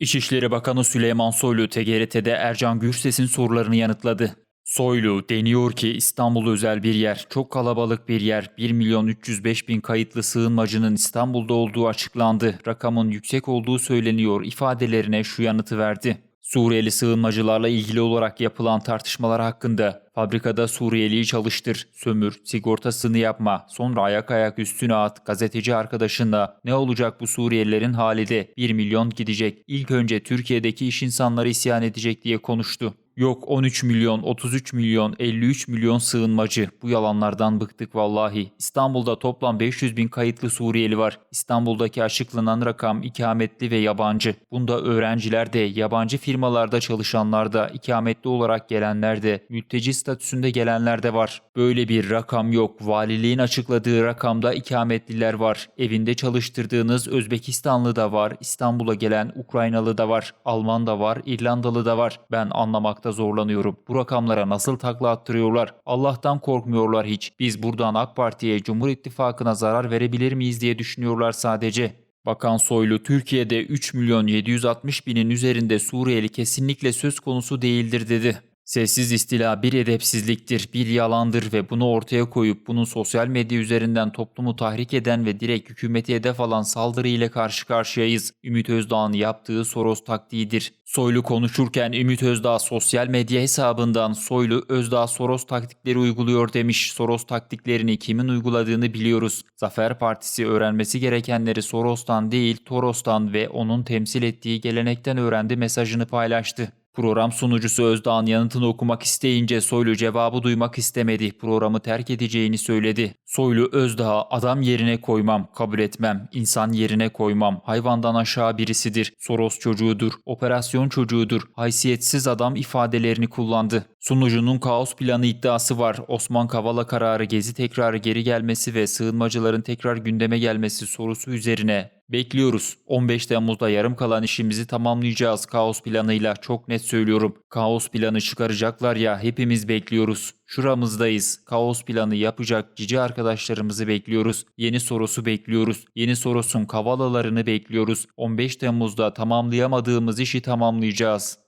İçişleri Bakanı Süleyman Soylu TGRT'de Ercan Gürses'in sorularını yanıtladı. Soylu deniyor ki İstanbul özel bir yer, çok kalabalık bir yer. 1 milyon 305 bin kayıtlı sığınmacının İstanbul'da olduğu açıklandı. Rakamın yüksek olduğu söyleniyor ifadelerine şu yanıtı verdi. Suriyeli sığınmacılarla ilgili olarak yapılan tartışmalar hakkında. Fabrikada Suriyeliyi çalıştır, sömür, sigortasını yapma, sonra ayak ayak üstüne at, gazeteci arkadaşınla. Ne olacak bu Suriyelilerin hali de? 1 milyon gidecek, İlk önce Türkiye'deki iş insanları isyan edecek diye konuştu. Yok 13 milyon, 33 milyon, 53 milyon sığınmacı. Bu yalanlardan bıktık vallahi. İstanbul'da toplam 500 bin kayıtlı Suriyeli var. İstanbul'daki açıklanan rakam ikametli ve yabancı. Bunda öğrenciler de, yabancı firmalarda çalışanlar da, ikametli olarak gelenler de, mülteci statüsünde gelenler de var. Böyle bir rakam yok. Valiliğin açıkladığı rakamda ikametliler var. Evinde çalıştırdığınız Özbekistanlı da var. İstanbul'a gelen Ukraynalı da var. Alman da var. İrlandalı da var. Ben anlamakta zorlanıyorum. Bu rakamlara nasıl takla attırıyorlar? Allah'tan korkmuyorlar hiç. Biz buradan AK Parti'ye, Cumhur İttifakı'na zarar verebilir miyiz diye düşünüyorlar sadece. Bakan Soylu, Türkiye'de 3 milyon 760 binin üzerinde Suriyeli kesinlikle söz konusu değildir dedi. Sessiz istila bir edepsizliktir, bir yalandır ve bunu ortaya koyup bunu sosyal medya üzerinden toplumu tahrik eden ve direkt hükümeti hedef alan saldırı ile karşı karşıyayız. Ümit Özdağ'ın yaptığı Soros taktiğidir. Soylu konuşurken Ümit Özdağ sosyal medya hesabından Soylu Özdağ Soros taktikleri uyguluyor demiş. Soros taktiklerini kimin uyguladığını biliyoruz. Zafer Partisi öğrenmesi gerekenleri Soros'tan değil Toros'tan ve onun temsil ettiği gelenekten öğrendi mesajını paylaştı. Program sunucusu Özdağ'ın yanıtını okumak isteyince Soylu cevabı duymak istemedi. Programı terk edeceğini söyledi. Soylu Özdağ'a adam yerine koymam, kabul etmem, insan yerine koymam, hayvandan aşağı birisidir, Soros çocuğudur, operasyon çocuğudur, haysiyetsiz adam ifadelerini kullandı. Sunucunun kaos planı iddiası var. Osman Kavala kararı gezi tekrarı geri gelmesi ve sığınmacıların tekrar gündeme gelmesi sorusu üzerine Bekliyoruz. 15 Temmuz'da yarım kalan işimizi tamamlayacağız kaos planıyla. Çok net söylüyorum. Kaos planı çıkaracaklar ya hepimiz bekliyoruz. Şuramızdayız. Kaos planı yapacak cici arkadaşlarımızı bekliyoruz. Yeni sorusu bekliyoruz. Yeni sorusun kavalalarını bekliyoruz. 15 Temmuz'da tamamlayamadığımız işi tamamlayacağız.